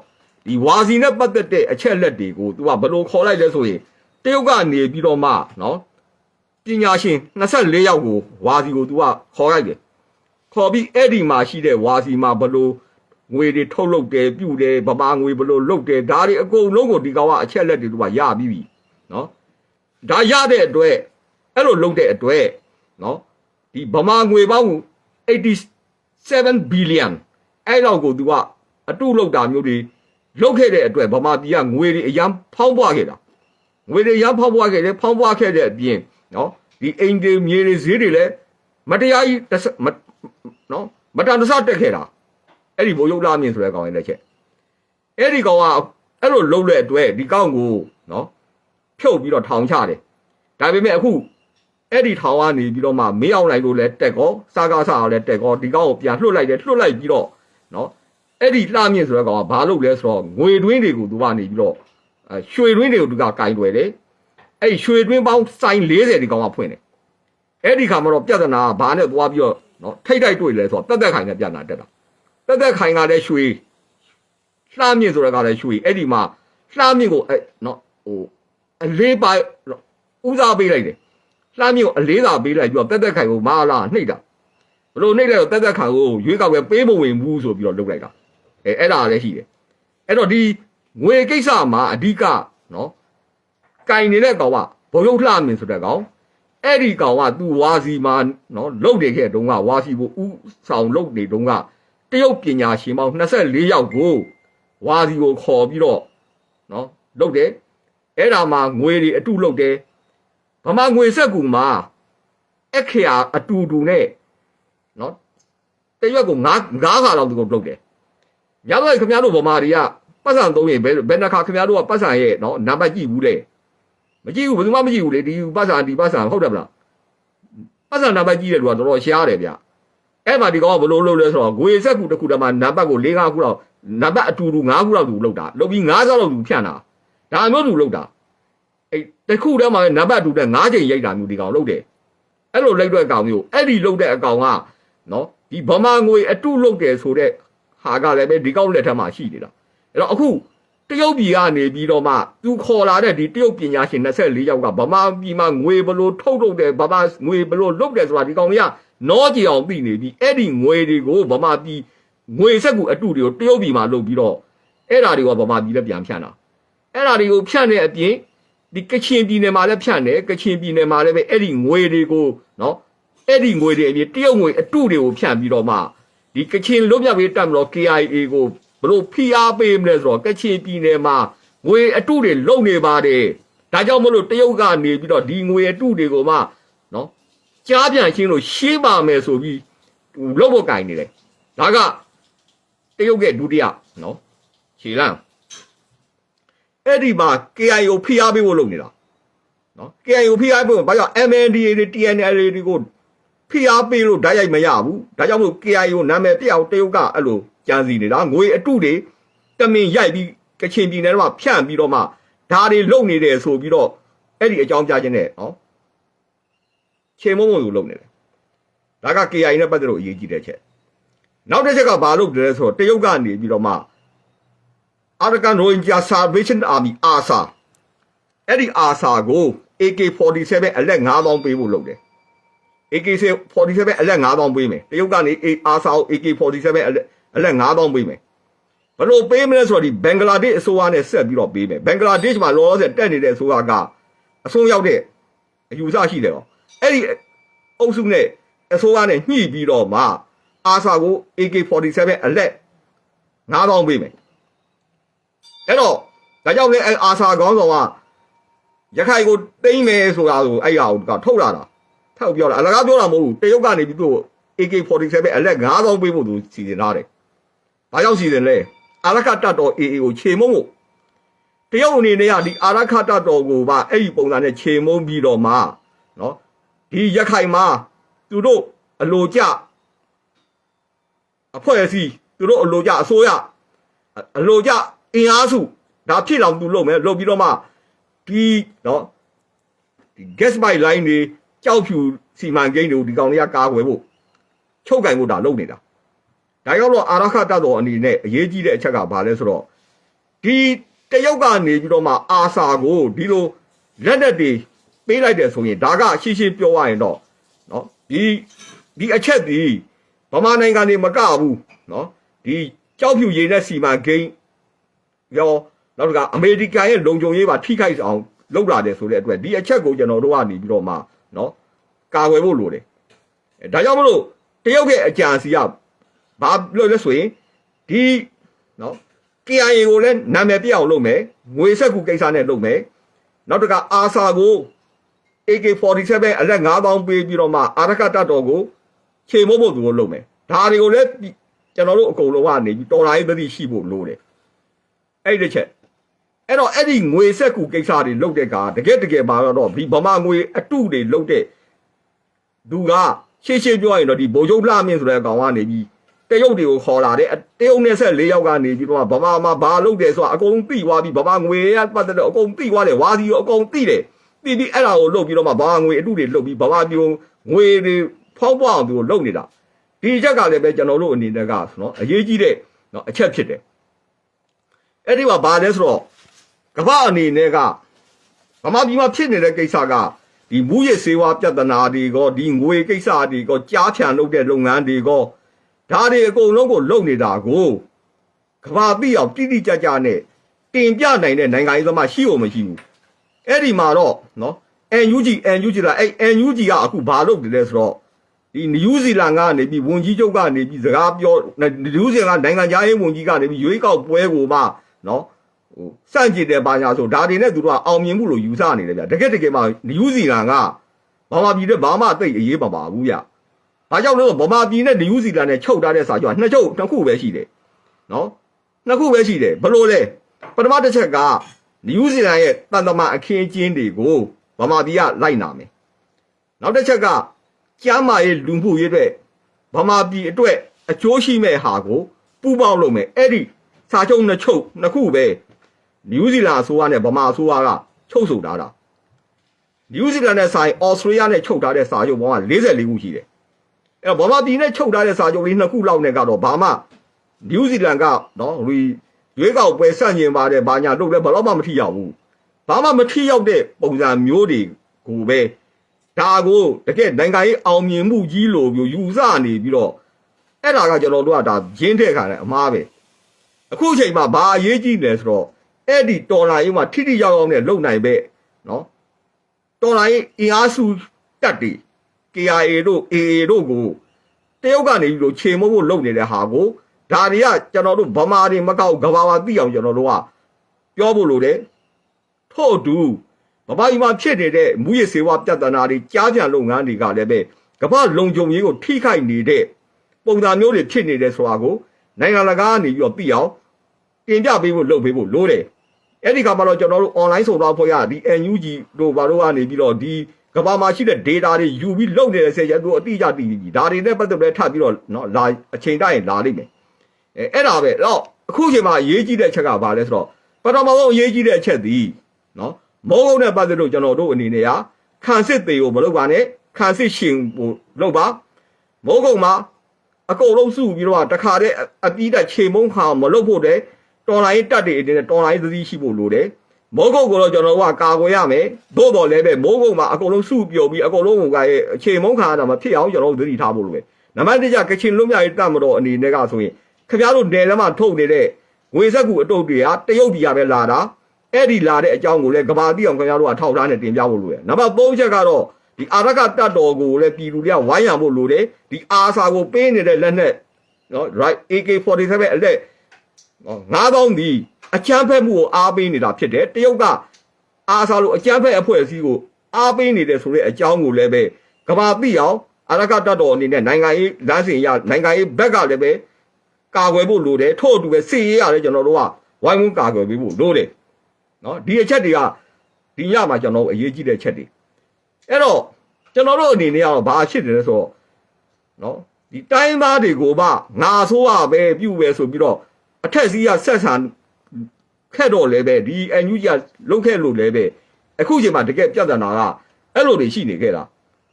A: ဒီဝါစီနဲ့ပတ်သက်တဲ့အချက်လက်တွေကိုသူကဘလို့ခေါ်လိုက်လဲဆိုရင်တရုတ်ကနေပြီးတော့မှနော်ပညာရှင်24ယောက်ကိုဝါစီကိုသူကခေါ်လိုက်တယ်ခေါ်ပြီးအဲ့ဒီမှာရှိတဲ့ဝါစီမှာဘလို့ငွေတွေထုတ်လုပ်တယ်ပြုတယ်ဗမာငွေဘလို့လုပ်တယ်ဒါတွေအကုန်လုံးကိုဒီကောင်ကအချက်လက်တွေသူကရပြီးပြီနော်ဒါရတဲ့အတွက်အဲ့လိုလုပ်တဲ့အတွက်နော်ဒီဗမာငွေပေါင်း80 87 billion အဲ့လောက်ကို तू ကအတုလောက်တာမျိုးတွေလုပ်ခဲ့တဲ့အတွက်ဗမာပြည်ကငွေတွေအရန်ဖောင်းပွားခဲ့တာငွေတွေရန်ဖောင်းပွားခဲ့တယ်ဖောင်းပွားခဲ့တဲ့အပြင်နော်ဒီအိမ်တွေမြေတွေဈေးတွေလည်းမတရားကြီးတစ်စမနော်မတန်တဆတက်ခဲ့တာအဲ့ဒီဘိုးရုပ်လာမြင်ဆိုတဲ့ကောင်ရဲ့လက်ချက်အဲ့ဒီကောင်ကအဲ့လိုလှုပ်တဲ့အတွက်ဒီကောင်ကိုနော်ဖြုတ်ပြီးတော့ထောင်ချတယ်ဒါပေမဲ့အခု အဲ့ဒီထောင်ကနေပြီးတော့မှမေးအောင်လိုက်လို့လဲတက်ကောစားကားစားအောင်လဲတက်ကောဒီကောင်ကိုပြန်လွှတ်လိုက်တယ်လွှတ်လိုက်ပြီးတော့နော်အဲ့ဒီလှမြင့်ဆိုတဲ့ကောင်ကဘာလုပ်လဲဆိုတော့ငွေတွင်းတွေကိုသူကနေပြီးတော့အဲရွှေတွင်းတွေကိုသူကကင်တွယ်တယ်အဲ့ဒီရွှေတွင်းပေါင်းစိုင်း40ဒီကောင်ကဖွင့်တယ်အဲ့ဒီခါမှာတော့ပြဿနာကဘာနဲ့သွားပြီးတော့နော်ထိတ်တိုက်တွေ့လဲဆိုတော့တက်တက်ခိုင်နဲ့ပြဿနာတက်တာတက်တက်ခိုင်ကလည်းရွှေလှမြင့်ဆိုတဲ့ကောင်လည်းရွှေအဲ့ဒီမှာလှမြင့်ကိုအဲနော်ဟိုအလေးပါဦးစားပေးလိုက်တယ် လှမ်းမျိုးအလေးသာပေးလိုက်ပြီးတော့တက်တက်ခိုင်ကိုမာလာနှိပ်တာဘလို့နှိပ်လိုက်တော့တက်တက်ခိုင်ကိုရွေးကောက်ပဲပေးမဝင်ဘူးဆိုပြီးတော့လုပ်လိုက်တာအဲအဲ့ဒါလည်းရှိတယ်အဲ့တော့ဒီငွေကိစ္စမှာအဓိကနော်ကင်နေတဲ့ကောင်ကဘုံရုပ်လှမင်းဆိုတဲ့ကောင်အဲ့ဒီကောင်ကသူ့ဝါစီမှာနော်လုတ်နေခဲ့တုန်းကဝါစီကိုဥဆောင်လုတ်နေတုန်းကတရုတ်ပညာရှင်ပေါင်း24ယောက်ကိုဝါစီကိုခေါ်ပြီးတော့နော်လုတ်တယ်အဲ့ဒါမှာငွေတွေအတုလုတ်တယ် ဗမာငွေဆက်ကူမှာအခရာအတူတူနဲ့နော်တရွက်ကို9 9ခါလောက်သူကလုပ်တယ်။ရတော့ခင်ဗျားတို့ဗမာတွေကပတ်စံသုံးရင်ဘယ်ဘယ်နှခါခင်ဗျားတို့ကပတ်စံရဲ့နော်နံပါတ်ကြည့်ဘူးလေမကြည့်ဘူးဘယ်သူမှမကြည့်ဘူးလေဒီပတ်စံဒီပတ်စံဟုတ်တယ်မလားပတ်စံနံပါတ်ကြည့်တဲ့လူကတော်တော်ရှားတယ်ဗျအဲ့မှာဒီကောင်ကဘယ်လိုလုပ်လဲဆိုတော့ငွေဆက်ကူတစ်ခုတည်းမှာနံပါတ်ကို၄၅ခုလောက်နံပါတ်အတူတူ၅ခုလောက်သူလောက်တာလုပ်ပြီး9ဆောက်လောက်သူဖြန့်တာဒါမျိုးသူလောက်တာ အဲ့တစ်ခုတည်းမှာပဲနံပါတ်တူတဲ့၅ချိန်ရိုက်တာမျိုးဒီကောင်လုပ်တယ်အဲ့လိုလိုက်တဲ့အကောင်မျိုးအဲ့ဒီလုပ်တဲ့အကောင်ကနော်ဒီဗမာငွေအတုလုပ်တယ်ဆိုတဲ့ဟာကလည်းပဲဒီကောင်လက်ထက်မှာရှိနေတာအဲ့တော့အခုတရုတ်ပြည်ကနေပြီးတော့မှသူခေါ်လာတဲ့ဒီတရုတ်ပညာရှင်24ယောက်ကဗမာပြည်မှာငွေဘလို့ထုတ်လုပ်တယ်ဗမာငွေဘလို့လုပ်တယ်ဆိုတာဒီကောင်တွေကနောကြည်အောင်သိနေပြီအဲ့ဒီငွေတွေကိုဗမာပြည်ငွေဆက်ကူအတုတွေကိုတရုတ်ပြည်မှာလုပ်ပြီးတော့အဲ့ဓာတွေကဗမာပြည်လည်းပြန်ဖြန့်တာအဲ့ဓာတွေကိုဖြန့်တဲ့အပြင် ဒီကချင်ပြည်နယ်မှာလည်းဖြန့်တယ်ကချင်ပြည်နယ်မှာလည်းပဲအဲ့ဒီငွေတွေကိုနော်အဲ့ဒီငွေတွေအပြင်တရုတ်ငွေအတုတွေကိုဖြန့်ပြီးတော့မှဒီကချင်လွတ်မြောက်ရေးတပ်မတော် KIA ကိုဘလို့ဖိအားပေးမလဲဆိုတော့ကချင်ပြည်နယ်မှာငွေအတုတွေလုံနေပါတယ်ဒါကြောင့်မလို့တရုတ်ကနေပြီးတော့ဒီငွေအတုတွေကိုမှနော်ကြားပြန်ချင်းလို့ရှင်းပါမယ်ဆိုပြီးလုံဖို့ကင်နေတယ်ဒါကတရုတ်ရဲ့ဒုတိယနော်ခြေလမ်း အဲ့ဒီမှာ KIO ဖိအားပေးဖို့လုပ်နေတာနော် KIO ဖိအားပေးဖို့ဘာကြောင့် MNDA တွေ TNL တွေကိုဖိအားပေးလို့ဓာတ်ရိုက်မရဘူးဒါကြောင့်မို့ KIO နာမည်ပြအောင်တရုတ်ကအဲ့လိုကြံစီနေတာငွေအတုတွေတမင်ရိုက်ပြီးကချင်ပြည်နယ်မှာဖြန့်ပြီးတော့မှဓာတွေလုံနေတယ်ဆိုပြီးတော့အဲ့ဒီအကြောင်းပြခြင်းနဲ့နော်ချေမုံမုံကိုလုံနေတယ်ဒါက KIO နဲ့ပတ်သက်လို့အရေးကြီးတဲ့ချက်နောက်တစ်ချက်ကဘာလုပ်တယ်လဲဆိုတော့တရုတ်ကနေပြီးတော့မှ Arakan Rohingya Salvation Army ARSA အဲ့ဒီ ARSA ကို AK47 အလက်9000ပေးဖို့လုပ်တယ် AK47 အလက်9000ပေးမယ်တရုတ်ကနေ ARSA ကို AK47 အလက်အလက်9000ပေးမယ်ဘယ်လိုပေးမလဲဆိုတော့ဒီဘင်္ဂလားဒေ့ရှ်အစိုးရနဲ့ဆက်ပြီးတော့ပေးမယ်ဘင်္ဂလားဒေ့ရှ်မှာလောလောဆယ်တက်နေတဲ့အစိုးရကအဆုံးရောက်တဲ့အယူဆရှိတယ်ရောအဲ့ဒီအုပ်စုနဲ့အစိုးရနဲ့ညှိပြီးတော့မှ ARSA ကို AK47 အလက်9000ပေးမယ် အဲ့တော့ဒါကြောင့်လေအာဆာခေါင်းဆောင်ကရခိုင်ကိုတိမ့်မယ်ဆိုတာကိုအဲ့ရအောင်ကထုတ်လာတာထောက်ပြောတာအလကားပြောတာမဟုတ်ဘူးတရုတ်ကနေပြီးသူ့ကို AK47 အလက်9000ပေးဖို့သူစီစဉ်ထားတယ်။ဘာကြောင့်စီစဉ်လဲအာရခတတ်တော် AA ကိုခြေမုံဖို့တရုတ်အနေနဲ့ကဒီအာရခတတ်တော်ကိုပါအဲ့ဒီပုံစံနဲ့ခြေမုံပြီးတော့မှနော်ဒီရခိုင်မှာသူတို့အလိုကြအဖွဲ့အစည်းသူတို့အလိုကြအစိုးရအလိုကြ အင်အားစုဒါဖြစ်လောက်သူလုပ်မယ်လုပ်ပြီးတော့မှဒီနော်ဒီ gas pipe line တွေကြောက်ဖြူစီမံကိန်းတွေကိုဒီကောင်တွေကကာကွယ်ဖို့ချုပ်ကင်ဖို့ဒါလုပ်နေတာဒါကြောင့်တော့အာရခတတော်အနေနဲ့အရေးကြီးတဲ့အချက်ကဘာလဲဆိုတော့ဒီတရုတ်ကနေပြီးတော့မှအာဆာကိုဒီလိုလက်နက်တွေပေးလိုက်တယ်ဆိုရင်ဒါကရှင်းရှင်းပြောရရင်တော့နော်ဒီဒီအချက်ဒီဗမာနိုင်ငံနေမကဘူးနော်ဒီကြောက်ဖြူရည်နဲ့စီမံကိန်း ရောနောက်တစ်ခါအမေရိကန်ရဲ့လုံခြုံရေးပါထိခိုက်အောင်လုပ်လာတယ်ဆိုတဲ့အတွက်ဒီအချက်ကိုကျွန်တော်တို့ကနေပြီးတော့မှနော်ကာကွယ်ဖို့လိုတယ်အဲဒါကြောင့်မလို့တရုတ်ရဲ့အကြံစီကဘာလို့လဲဆိုရင်ဒီနော် KIA ကိုလည်းနာမည်ပြအောင်လုပ်မယ်ငွေဆက်ကူကိစ္စနဲ့လုပ်မယ်နောက်တစ်ခါအာဆာကို AK47 အလက်9000ပေးပြီးတော့မှအာရကတတော်ကိုခြေမိုးဖို့သူကိုလုပ်မယ်ဒါတွေကိုလည်းကျွန်တော်တို့အကုန်လုံးကနေပြီးတော်လာရေးသတိရှိဖို့လိုတယ် အဲ့ဒီတစ်ချက်အဲ့တော့အဲ့ဒီငွေဆက်ကူကိစ္စတွေလုပ်တဲ့ကတကယ်တကယ်ပါတော့ဒီဗမာငွေအတုတွေလုပ်တဲ့သူကရှေ့ရှေ့ပြောရရင်တော့ဒီဘိုလ်ချုပ်လှမင်းဆိုတဲ့ကောင်ကနေပြီးတရုတ်တွေကိုခေါ်လာတယ်တရုတ်နဲ့ဆက်၄ယောက်ကနေပြီးတော့ဗမာမှာဘာလုပ်တယ်ဆိုတာအကုန်သိသွားပြီဗမာငွေရပတ်သက်တော့အကုန်သိသွားတယ်ဝါစီရောအကုန်သိတယ်သိပြီးအဲ့ဒါကိုလုပ်ပြီးတော့မှဗမာငွေအတုတွေလုပ်ပြီးဗမာပြည်ငွေတွေဖောက်ပွားအောင်သူကိုလုပ်နေတာဒီချက်ကလည်းပဲကျွန်တော်တို့အနေနဲ့ကဆိုတော့အရေးကြီးတဲ့နော်အချက်ဖြစ်တယ် အဲ့ဒီမှာဘာလဲဆိုတော့ကမ္ဘာအနေနဲ့ကဗမာပြည်မှာဖြစ်နေတဲ့ကိစ္စကဒီမူရစ်စေဝါပြဿနာတွေကောဒီငွေကိစ္စတွေကောကြားဖြန်လုပ်တဲ့လုပ်ငန်းတွေကောဒါတွေအကုန်လုံးကိုလုပ်နေတာကိုကမ္ဘာသိအောင်တိတိကျကျနဲ့တင်ပြနိုင်တဲ့နိုင်ငံရေးသမားရှိ ਉਹ မရှိဘူးအဲ့ဒီမှာတော့နော် NUG NUG လားအဲ့ NUG ကအခုဘာလုပ်တယ်လဲဆိုတော့ဒီနယူးဇီလန်ကနေပြီးဝန်ကြီးချုပ်ကနေပြီးစကားပြောနယူးဇီလန်ကနိုင်ငံသားရေးဝန်ကြီးကနေပြီးရွေးကောက်ပွဲကိုမှ နော်ဟိုစန့်ကျင်တယ်ပါညာဆိုဒါတွေနဲ့သူတို့ကအောင်မြင်မှုလို့ယူဆနေတယ်ဗျတကယ်တကယ်မှနယူးဇီလန်ကဘာမှပြည်တဲ့ဘာမှသိအရေးမပါဘူးဗျဘာကြောင့်လဲဆိုဗမာပြည်နဲ့နယူးဇီလန်နဲ့ချုပ်ထားတဲ့စာချုပ်ကနှစ်ချုပ်နှစ်ခုပဲရှိတယ်နော်နှစ်ခုပဲရှိတယ်ဘလို့လဲပထမတစ်ချက်ကနယူးဇီလန်ရဲ့တန်တမာအခင်းကျင်းတွေကိုဗမာပြည်ကလိုက်နာမယ်နောက်တစ်ချက်ကကျမ်းမာရေးလူမှုရေးအတွက်ဗမာပြည်အတွက်အကျိုးရှိမဲ့ဟာကိုပူပေါင်းလုပ်မယ်အဲ့ဒီ စာချုပ်နှစ်ချုပ်နှစ်ခုပဲနယူးဇီလန်အစိုးရနဲ့ဗမာအစိုးရကချုပ်ဆိုထားတာနယူးဇီလန်နဲ့ဆိုင်အော်စတြေးလျနဲ့ချုပ်ထားတဲ့စာချုပ်ပေါင်းက44ခုရှိတယ်အဲ့တော့ဗမာပြည်နဲ့ချုပ်ထားတဲ့စာချုပ်လေးနှစ်ခုလောက်နဲ့ကတော့ဘာမှနယူးဇီလန်ကနော်ရီရွေးကောက်ပွဲဆန့်ကျင်ပါတယ်ဘာညာလုပ်လဲဘယ်တော့မှမထီရောက်ဘူးဘာမှမထီရောက်တဲ့ပုံစံမျိုးတွေကိုပဲဒါကိုတကယ်နိုင်ငံရေးအောင်မြင်မှုကြီးလို့မျိုးယူဆနေပြီးတော့အဲ့ဒါကကျွန်တော်တို့ကဒါရင်းထည့်ခါတယ်အမားပဲ အခုအချိန်မှာဘာအရေးကြီးလဲဆိုတော့အဲ့ဒီတော်လာရေးမှာထိထိရောက်ရောက်နဲ့လုံနိုင်ပဲနော်တော်လာရေးအင်အားစုတက်တွေ KIA တို့ AA တို့ကိုတရုတ်ကနေပြီးလို့ခြေမုပ်ဖို့လုပ်နေတဲ့ဟာကိုဒါတွေကကျွန်တော်တို့ဗမာတွေမကောက်ကဘာဘာသိအောင်ကျွန်တော်တို့ကပြောဖို့လိုတယ်ထို့အတူဗမာပြည်မှာဖြစ်နေတဲ့မူရစ်စေဝါပြဿနာတွေကြားပြန်လုပ်ငန်းတွေကလည်းပဲကမ္ဘာလုံခြုံရေးကိုထိခိုက်နေတဲ့ပုံစံမျိုးတွေဖြစ်နေတယ်ဆိုတာကိုနိုင်ငံတကာကနေပြီးတော့သိအောင် တင်ပြပေးဖို့လုပ်ပေးဖို့လိုတယ်အဲ့ဒီကမှတော့ကျွန်တော်တို့ online ဆိုတော့ဖွဲ့ရဒီ NUG တို့ဘာတို့ကနေပြီးတော့ဒီကဘာမှာရှိတဲ့ data တွေယူပြီးလုပ်နေတဲ့ဆယ်ရက်တို့အတိအကျသိပြီဒါတွေနဲ့ပတ်သက်ပြီးထပ်ပြီးတော့เนาะလာအချိန်တိုင်းလာလိမ့်မယ်အဲအဲ့ဒါပဲတော့အခုချိန်မှာအရေးကြီးတဲ့အချက်ကဘာလဲဆိုတော့ပထမဆုံးအရေးကြီးတဲ့အချက်ဒီเนาะမောကုန်းနဲ့ပတ်သက်လို့ကျွန်တော်တို့အနေနဲ့ကခံစစ်သေးကိုမလုပ်ပါနဲ့ခံစစ်ရှင်ကိုလုပ်ပါမောကုန်းမှာအကုန်လုံးစုပြီးတော့တခါတည်းအပြီးတက်ခြေမုံခါမလုပ်ဖို့တဲ့ တော်လိုင်းတက်တွေအနေနဲ့တော်လိုင်းသတိရှိဖို့လိုတယ်မိုးကုတ်ကိုတော့ကျွန်တော်တို့ကကာကွယ်ရမယ်သို့တော်လည်းပဲမိုးကုတ်မှာအကုန်လုံးစုပြုံပြီးအကုန်လုံးကရဲ့အခြေမုံခါတာမဖြစ်အောင်ကျွန်တော်တို့သတိထားဖို့လိုတယ်နံပါတ်1ကကချင်လွတ်မြောက်ရေးတပ်မတော်အနေနဲ့ကဆိုရင်ခင်ဗျားတို့နယ်ထဲမှာထုတ်နေတဲ့ငွေဆက်ကူအတုပ်တွေကတရုတ်ပြည်ကပဲလာတာအဲ့ဒီလာတဲ့အကြောင်းကိုလည်းကဘာတိအောင်ခင်ဗျားတို့ကထောက်ထားနဲ့တင်ပြဖို့လိုတယ်နံပါတ်3ချက်ကတော့ဒီအာရကတတ်တော်ကိုလည်းပြည်သူတွေကဝိုင်းရံဖို့လိုတယ်ဒီအာစာကိုပေးနေတဲ့လက်နဲ့နော် right AK47 အလက် နော်9000ဒီအချမ်းဖက်မှုကိုအားပေးနေတာဖြစ်တယ်တရုတ်ကအားစားလို့အချမ်းဖက်အဖွဲ့အစည်းကိုအားပေးနေတယ်ဆိုတဲ့အကြောင်းကိုလည်းပဲကဘာသိအောင်အာရကတတ်တော်အနေနဲ့နိုင်ငံရေးလမ်းစဉ်ရနိုင်ငံရေးဘက်ကလည်းပဲကာကွယ်ဖို့လိုတယ်ထို့အတူပဲစစ်ရေးရတယ်ကျွန်တော်တို့ကဝိုင်းဝန်းကာကွယ်ပေးဖို့လိုတယ်နော်ဒီအချက်တွေကဒီညမှာကျွန်တော်အရေးကြီးတဲ့အချက်တွေအဲ့တော့ကျွန်တော်တို့အနေနဲ့ကတော့ဘာဖြစ်တယ်လဲဆိုတော့နော်ဒီတိုင်းသားတွေကိုမှငါဆိုးရပဲပြုတ်ပဲဆိုပြီးတော့ အထက်စီးကဆက်ဆံခက်တော့လဲပဲဒီအန်ယူကြီးကလုံးခဲ့လို့လဲပဲအခုချိန်မှာတကယ်ပြဿနာကအဲ့လိုတွေရှိနေခဲ့တာ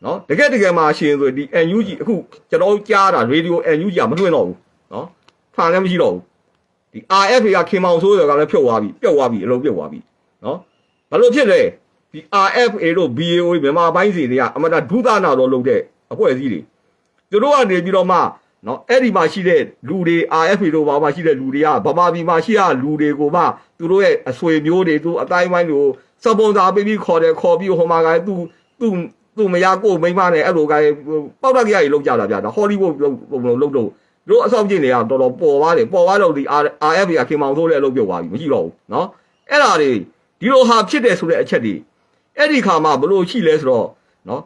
A: နော်တကယ်တကယ်မှရှင်ဆိုဒီအန်ယူကြီးအခုကျွန်တော်ကြားတာရေဒီယိုအန်ယူကြီးကမလွှင့်တော့ဘူးနော်ဖန်လည်းမရှိတော့ဘူးဒီ RFA ကခင်မောင်ဆိုးတွေကလည်းဖြုတ်သွားပြီပြုတ်သွားပြီအလုံးပြုတ်သွားပြီနော်ဘာလို့ဖြစ်လဲဒီ RFA တို့ BAO မြန်မာပိုင်းစီတွေကအမတဒုသနာတော်လုပ်တဲ့အဖွဲ့အစည်းတွေသူတို့ကနေပြီးတော့မှ နော်အဲ့ဒီမှာရှိတဲ့လူတွေ RFA တို့ဘာမှရှိတဲ့လူတွေကဗမာပြည်မှာရှိရလူတွေကိုမှသူတို့ရဲ့အဆွေမျိုးတွေသူအတိုင်းဝိုင်းတွေကိုစပွန်ဆာပေးပြီးခေါ်တယ်ခေါ်ပြီးဟိုမှာကသူသူသူမရကိုမိမ့်မနဲ့အဲ့လိုကပေါက်တက်ကြရကြီးလောက်ကြတာဗျာဒါဟောလိဝုဒ်ပုံလုံးလုံးလုံးတို့အဆောင်ကျင်တွေကတော်တော်ပေါ်သွားတယ်ပေါ်သွားတော့ဒီ RFA ကခင်မောင်ဆိုးလည်းအလုပ်ပြုတ်သွားပြီမရှိတော့ဘူးနော်အဲ့ဒါတွေဒီလိုဟာဖြစ်တယ်ဆိုတဲ့အချက်တွေအဲ့ဒီခါမှာဘလို့ရှိလဲဆိုတော့နော်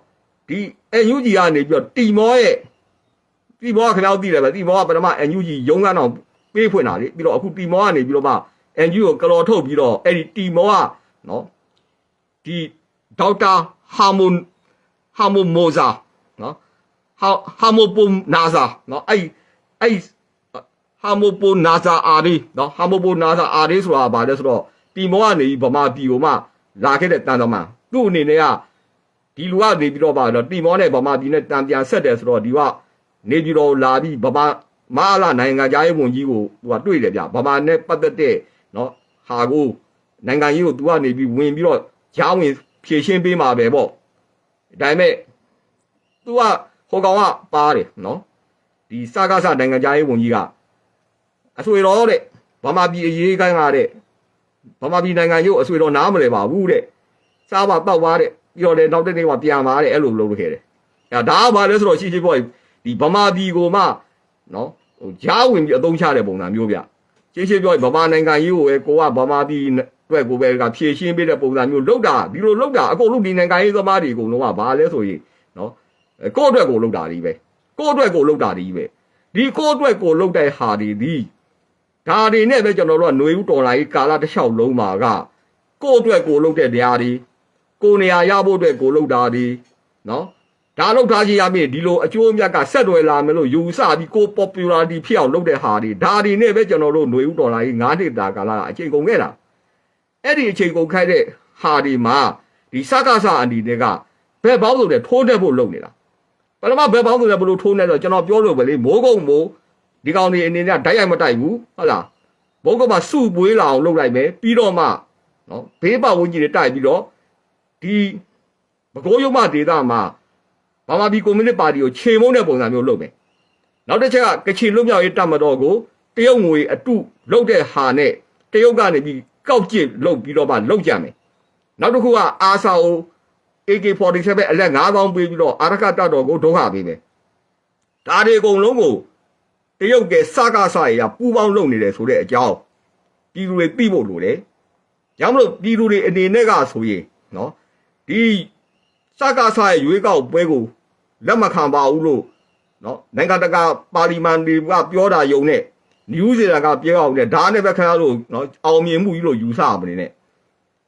A: ဒီ NUG ကနေပြီးတော့တီမောရဲ့ တီမောကခင်ဗျားသိတယ်ပဲတီမောကပထမ NUG ရုံးကတော့ပေးဖွင့်တာလေပြီးတော့အခုတီမောကနေပြီးတော့မှ NUG ကိုကလော်ထုတ်ပြီးတော့အဲ့ဒီတီမောကနော်ဒီဒေါက်တာဟာမွန်ဟာမိုမိုဇာနော်ဟာဟာမိုပုံနာဇာနော်အဲ့အဲ့ဟာမိုပုံနာဇာအာရီနော်ဟာမိုပုံနာဇာအာရီဆိုတာဘာလဲဆိုတော့တီမောကနေဗမာပြည်ကိုမှလာခဲ့တဲ့တန်တော်မှာသူ့အနေနဲ့ကဒီလူကနေပြီးတော့ပါတော့တီမောနဲ့ဗမာပြည်နဲ့တန်ပြန်ဆက်တယ်ဆိုတော့ဒီက နေပြီးတော့လာပြီးဗမာမဟာလာနိုင်ငံသားရေးဝန်ကြီးကိုသူကတွေ့တယ်ဗျဗမာနဲ့ပတ်သက်တဲ့နော်ဟာကိုနိုင်ငံရေးကိုသူကနေပြီးဝင်ပြီးတော့ဂျားဝင်ဖြည့်ရှင်းပေးမှာပဲပေါ့ဒါပေမဲ့ तू ကဟိုကောင်ကပါတယ်နော်ဒီစကားစနိုင်ငံသားရေးဝန်ကြီးကအဆွေတော်တဲ့ဗမာပြည်အရေးကိုင်းကားတဲ့ဗမာပြည်နိုင်ငံရုပ်အဆွေတော်နားမလဲပါဘူးတဲ့စားပါတောက်ပါတဲ့ပြီးတော့လည်းနောက်တစ်နေ့ကပြန်ပါတဲ့အဲ့လိုလုပ်လို့ခဲ့တယ်အဲဒါကဘာလဲဆိုတော့ရှိရှိပေါ့ ဒီဗမာပြည်ကိုမှနော်ဟိုဂျားဝင်ပြီးအသုံးချတဲ့ပုံစံမျိုးဗျရှင်းရှင်းပြောရင်ဗမာနိုင်ငံရေးကိုပဲကိုကဗမာပြည်အတွက်ကိုပဲကဖြည့်ရှင်းပေးတဲ့ပုံစံမျိုးလုပ်တာဒီလိုလုပ်တာအကုန်လုံးဒီနိုင်ငံရေးသမားတွေအကုန်လုံးကဘာလဲဆိုရင်နော်အဲကိုယ့်အတွက်ကိုလုပ်တာဒီပဲကိုယ့်အတွက်ကိုလုပ်တာဒီပဲဒီကိုယ့်အတွက်ကိုလုပ်တဲ့ဟာဒီဒီဒါတွေနဲ့ပဲကျွန်တော်တို့ကຫນွေဦးတော်လာကြီးကာလတစ်လျှောက်လုံးမှာကကိုယ့်အတွက်ကိုလုပ်တဲ့တရားဒီကိုယ်နေရာရဖို့အတွက်ကိုလုပ်တာဒီနော် ဒါလုပ်ထားခြင်းရမြင့်ဒီလိုအကျိုးအမြတ်ကဆက်တွယ်လာမယ်လို့ယူဆပြီးကို popularity ဖြစ်အောင်လုပ်တဲ့ဟာဒီဒါတွေနဲ့ပဲကျွန်တော်တို့ຫນွေဦးတော်လာကြီး9နှစ်တာကာလကအချိန်ကုန်ခဲ့တာအဲ့ဒီအချိန်ကုန်ခိုက်တဲ့ဟာဒီမှာဒီစကားစအန်ဒီတွေကဘယ်ပေါင်းလို့လဲထိုးတက်ဖို့လုပ်နေတာပထမဘယ်ပေါင်းဆိုလဲဘလို့ထိုးနေတော့ကျွန်တော်ပြောလို့ပဲလေမိုးကုံမိုးဒီကောင်တွေအနေနဲ့ဓာတ်ရိုက်မတိုက်ဘူးဟုတ်လားဘုံကမှစုပွေးလာအောင်လုပ်လိုက်မယ်ပြီးတော့မှနော်ဘေးပဝန်းကျင်တွေတိုက်ပြီးတော့ဒီဘကိုးရုံမဒေတာမှာ ဗမာပြည်ကွန်မြူနစ်ပါတီကိုခြေမုံတဲ့ပုံစံမျိုးလုပ်မယ်နောက်တစ်ချက်ကကချင်လွတ်မြောက်ရေးတပ်မတော်ကိုတရုတ်ငွေအတုလုပ်တဲ့ဟာနဲ့တရုတ်ကနေပြီးကောက်ကျစ်လုပ်ပြီးတော့မှလုပ်ကြမယ်နောက်တစ်ခုကအာဆာအို AK47 အလက်9000ပေးပြီးတော့အာရကတတော်ကိုဒုက္ခပေးမယ်။ဒါတွေအကုန်လုံးကိုတရုတ်ကစကားစရပူပေါင်းလုပ်နေတယ်ဆိုတဲ့အကြောင်းပြည်သူတွေသိဖို့လိုတယ်။ကြောင့်မလို့ပြည်သူတွေအနေနဲ့ကဆိုရင်နော်ဒီ စကားစရဲ့ရွေးကောက်ပွဲကိုလက်မခံပါဘူးလို့နော်နိုင်ငံတကာပါလီမန်တွေကပြောတာယုံနဲ့နယူးဇီလန်ကပြောအောင်နဲ့ဒါနဲ့ပဲခင်ဗျားတို့နော်အောင်မြင်မှုကြီးလို့ယူဆရမနေနဲ့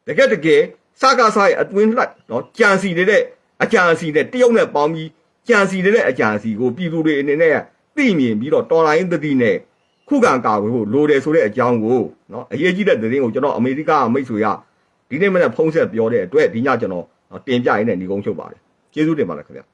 A: တကယ်တကယ်စကားစားရဲ့အတွင်းလှိုက်နော်ကြံစီနေတဲ့အကြံစီနဲ့တရုတ်နဲ့ပေါင်းပြီးကြံစီနေတဲ့အကြံစီကိုပြည်သူတွေအနေနဲ့သိမြင်ပြီးတော့တော်လိုင်းသတိနဲ့ခုခံကာကွယ်ဖို့လိုတယ်ဆိုတဲ့အကြောင်းကိုနော်အရေးကြီးတဲ့သတင်းကိုကျွန်တော်အမေရိကမိတ်ဆွေကဒီနေ့မနေ့ဖုန်းဆက်ပြောတဲ့အတွက်ဒီညကျွန်တော် တင်ပြရင်းနဲ့ညီကုန်းချုပ်ပါတယ်ကျေးဇူးတင်ပါတယ်ခင်ဗျာ